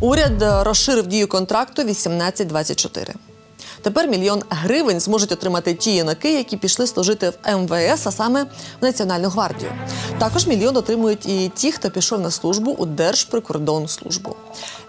Уряд е, розширив дію контракту 18-24. Тепер мільйон гривень зможуть отримати ті юнаки, які пішли служити в МВС, а саме в Національну гвардію. Також мільйон отримують і ті, хто пішов на службу у Держприкордонслужбу.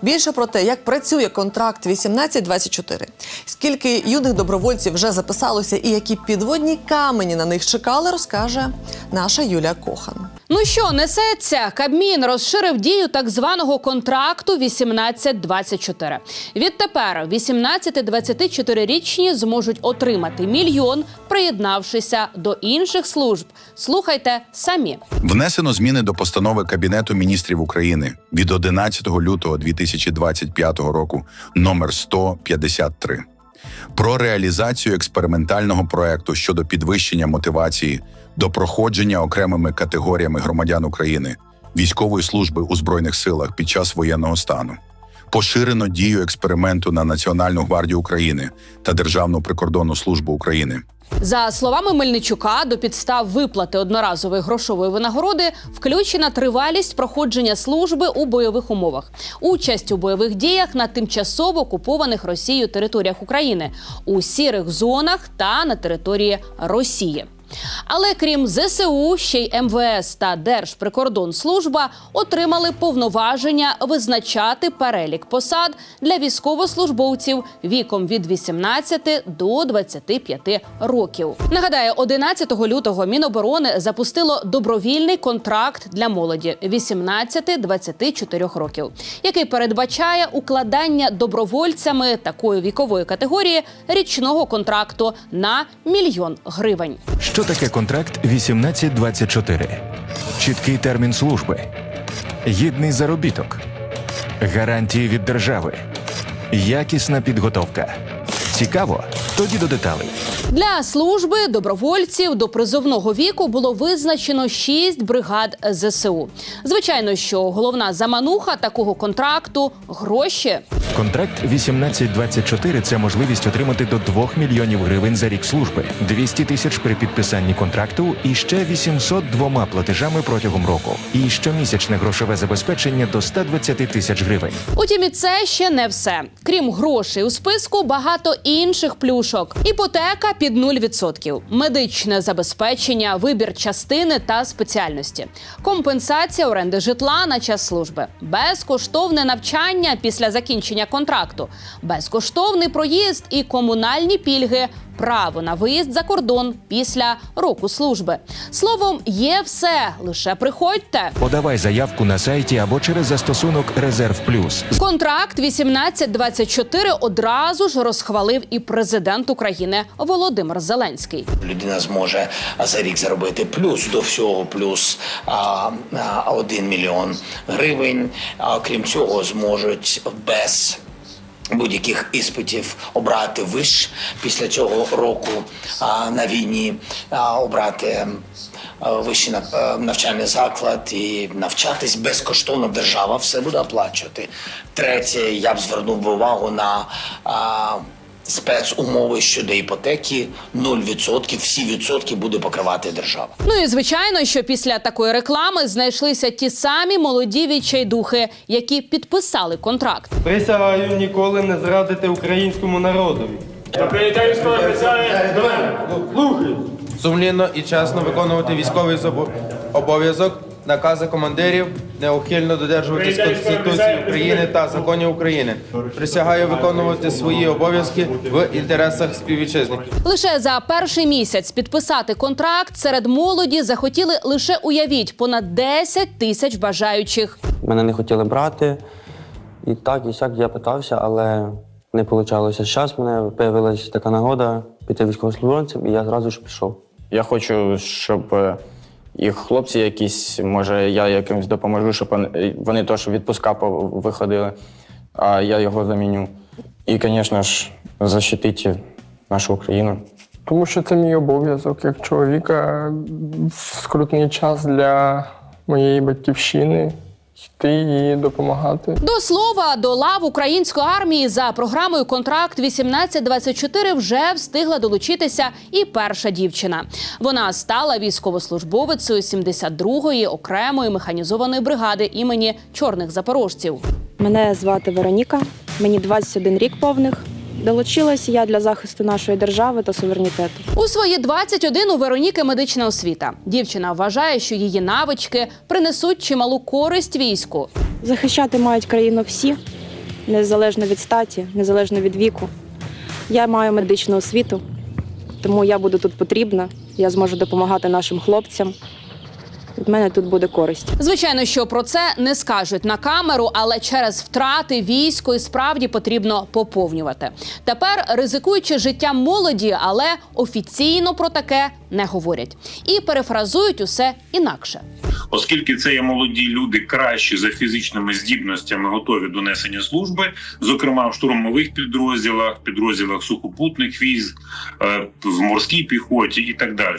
Більше про те, як працює контракт 18-24, скільки юних добровольців вже записалося і які підводні камені на них чекали, розкаже наша Юлія Кохан. Ну що, несеться? Кабмін розширив дію так званого контракту 18-24. Відтепер 18-24-річні зможуть отримати мільйон, приєднавшися до інших служб. Слухайте самі. Внесено зміни до постанови Кабінету міністрів України від 11 лютого 2025 року номер 153 про реалізацію експериментального проекту щодо підвищення мотивації до проходження окремими категоріями громадян України військової служби у збройних силах під час воєнного стану. Поширено дію експерименту на Національну гвардію України та Державну прикордонну службу України. За словами Мельничука, до підстав виплати одноразової грошової винагороди включена тривалість проходження служби у бойових умовах, участь у бойових діях на тимчасово окупованих Росією територіях України, у сірих зонах та на території Росії. Але крім ЗСУ, ще й МВС та Держприкордонслужба отримали повноваження визначати перелік посад для військовослужбовців віком від 18 до 25 років. Нагадаю, 11 лютого Міноборони запустило добровільний контракт для молоді 18-24 років, який передбачає укладання добровольцями такої вікової категорії річного контракту на мільйон гривень. Що таке контракт 1824? Чіткий термін служби, гідний заробіток, гарантії від держави, якісна підготовка. Цікаво? Тоді до деталей. Для служби добровольців до призовного віку було визначено шість бригад ЗСУ. Звичайно, що головна замануха такого контракту гроші. Контракт 1824 – це можливість отримати до 2 мільйонів гривень за рік служби, 200 тисяч при підписанні контракту і ще 800 двома платежами протягом року. І щомісячне грошове забезпечення до 120 тисяч гривень. Утім, і це ще не все. Крім грошей у списку, багато інших плюшок: іпотека під 0%, медичне забезпечення, вибір частини та спеціальності, компенсація оренди житла на час служби, безкоштовне навчання після закінчення контракту, безкоштовний проїзд і комунальні пільги. Право на виїзд за кордон після року служби. Словом, є все. Лише приходьте. Подавай заявку на сайті або через застосунок Резерв Плюс. Контракт 1824 одразу ж розхвалив і президент України Володимир Зеленський. людина зможе за рік заробити плюс до всього, плюс а, а, 1 мільйон гривень. А крім цього, зможуть без будь-яких іспитів обрати виш після цього року а, на війні, а, обрати. а, Вищий е, навчальний заклад і навчатись безкоштовно держава все буде оплачувати. Третє, я б звернув увагу на а, спецумови щодо іпотеки 0%, всі відсотки буде покривати держава. Ну і звичайно, що після такої реклами знайшлися ті самі молоді відчайдухи, які підписали контракт. Присягаю ніколи не зрадити українському народові. Сумлінно і чесно виконувати військовий обов'язок, накази командирів, неухильно додержуватись Конституції України та законів України. Присягаю виконувати свої обов'язки в інтересах співвітчизників. Лише за перший місяць підписати контракт серед молоді захотіли лише уявіть понад 10 тисяч бажаючих. Мене не хотіли брати. І так, і сяк я питався, але не вийшло. Зараз мене з'явилася така нагода піти військовослужбовцем, і я зразу ж пішов. Я хочу, щоб е, і хлопці якісь, може, я якимось допоможу, щоб вони- вони теж відпуска виходили, а я його заміню. І, звісно ж, захистити нашу Україну. Тому що це мій обов'язок як чоловіка в скрутний час для моєї батьківщини йти і допомагати. До слова, до лав української армії за програмою контракт 1824 вже встигла долучитися і перша дівчина. Вона стала військовослужбовицею 72-ї окремої механізованої бригади імені чорних запорожців. Мене звати Вероніка, мені 21 рік повних. Долучилася я для захисту нашої держави та суверенітету. У свої 21 у Вероніки медична освіта. Дівчина вважає, що її навички принесуть чималу користь війську. Захищати мають країну всі, незалежно від статі, незалежно від віку. Я маю медичну освіту, тому я буду тут потрібна. Я зможу допомагати нашим хлопцям. Від мене тут буде користь. Звичайно, що про це не скажуть на камеру, але через втрати військо і справді потрібно поповнювати. Тепер ризикуючи життям молоді, але офіційно про таке не говорять і перефразують усе інакше. Оскільки це є молоді люди кращі за фізичними здібностями, готові до несення служби, зокрема в штурмових підрозділах, підрозділах сухопутних військ, е, в морській піхоті і так далі.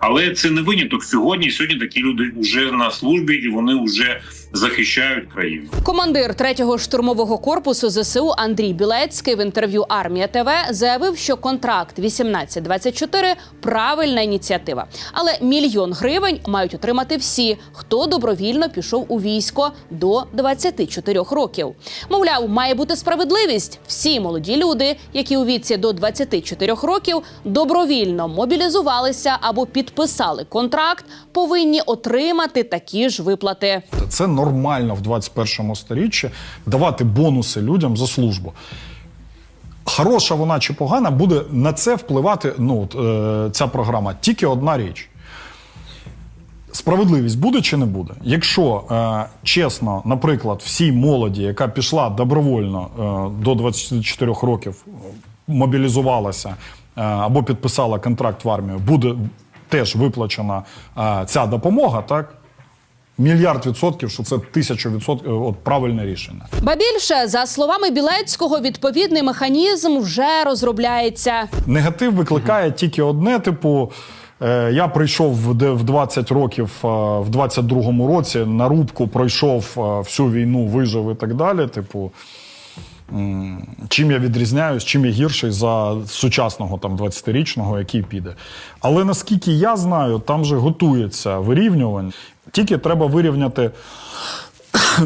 Але це не виняток сьогодні. Сьогодні такі люди вже на службі і вони вже захищають країну. Командир 3-го штурмового корпусу ЗСУ Андрій Білецький в інтерв'ю Армія ТВ заявив, що контракт 18-24 – правильна ініціатива. Але мільйон гривень мають отримати всі, хто добровільно пішов у військо до 24 років. Мовляв, має бути справедливість. Всі молоді люди, які у віці до 24 років добровільно мобілізувалися або підписали контракт, повинні отримати такі ж виплати. Це нормально в 21 сторіччі давати бонуси людям за службу. Хороша вона чи погана, буде на це впливати ну, е, ця програма. Тільки одна річ. Справедливість буде чи не буде? Якщо е, чесно, наприклад, всій молоді, яка пішла добровольно е, до 24 років, мобілізувалася е, або підписала контракт в армію, буде теж виплачена е, ця допомога, так? Мільярд відсотків, що це тисячу відсотків, от правильне рішення. Ба більше, за словами Білецького, відповідний механізм вже розробляється. Негатив викликає тільки одне: типу, е, я прийшов в де- в 20 років, е, в 22-му році на рубку пройшов е, всю війну, вижив і так далі. Типу, чим я відрізняюсь, чим я гірший за сучасного там 20-річного, який піде. Але наскільки я знаю, там же готується вирівнювання. Тільки треба вирівняти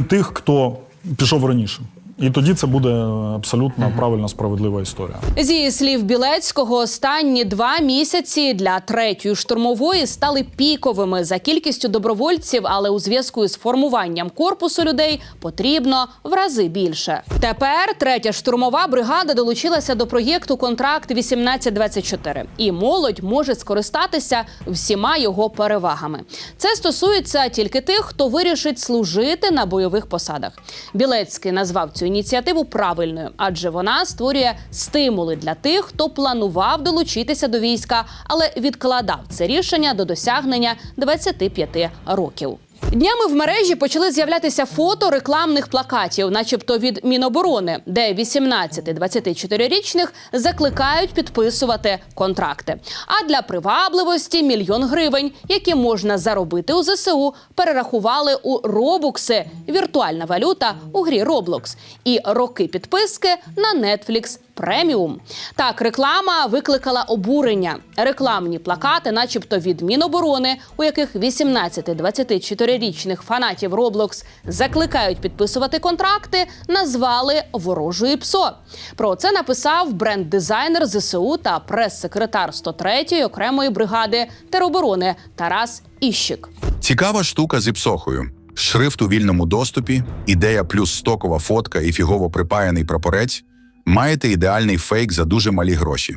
тих, хто пішов раніше. І тоді це буде абсолютно правильна справедлива історія. Зі слів Білецького, останні два місяці для третьої штурмової стали піковими за кількістю добровольців, але у зв'язку з формуванням корпусу людей потрібно в рази більше. Тепер третя штурмова бригада долучилася до проєкту Контракт 1824 і молодь може скористатися всіма його перевагами. Це стосується тільки тих, хто вирішить служити на бойових посадах. Білецький назвав цю ініціативу правильною, адже вона створює стимули для тих, хто планував долучитися до війська, але відкладав це рішення до досягнення 25 років. Днями в мережі почали з'являтися фото рекламних плакатів, начебто від Міноборони, де 18-24-річних закликають підписувати контракти. А для привабливості мільйон гривень, які можна заробити у ЗСУ, перерахували у робукси віртуальна валюта у грі Roblox і роки підписки на Netflix преміум. Так, реклама викликала обурення. Рекламні плакати, начебто від Міноборони, у яких 18-24-річних фанатів Roblox закликають підписувати контракти, назвали ворожою ПСО. Про це написав бренд-дизайнер ЗСУ та прес-секретар 103-ї окремої бригади тероборони Тарас Іщик. Цікава штука з іпсохою. Шрифт у вільному доступі, ідея плюс стокова фотка і фігово припаяний прапорець. Маєте ідеальний фейк за дуже малі гроші.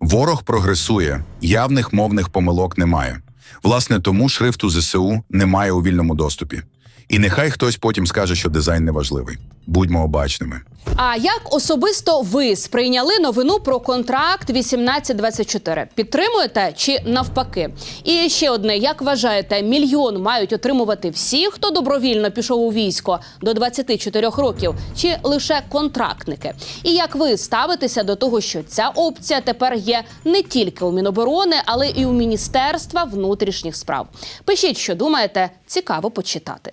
Ворог прогресує, явних мовних помилок немає. Власне, тому шрифту ЗСУ немає у вільному доступі. І нехай хтось потім скаже, що дизайн неважливий. Будьмо обачними. А як особисто ви сприйняли новину про контракт 1824? Підтримуєте чи навпаки? І ще одне: як вважаєте, мільйон мають отримувати всі, хто добровільно пішов у військо до 24 років, чи лише контрактники? І як ви ставитеся до того, що ця опція тепер є не тільки у Міноборони, але і у Міністерства внутрішніх справ? Пишіть, що думаєте, цікаво почитати.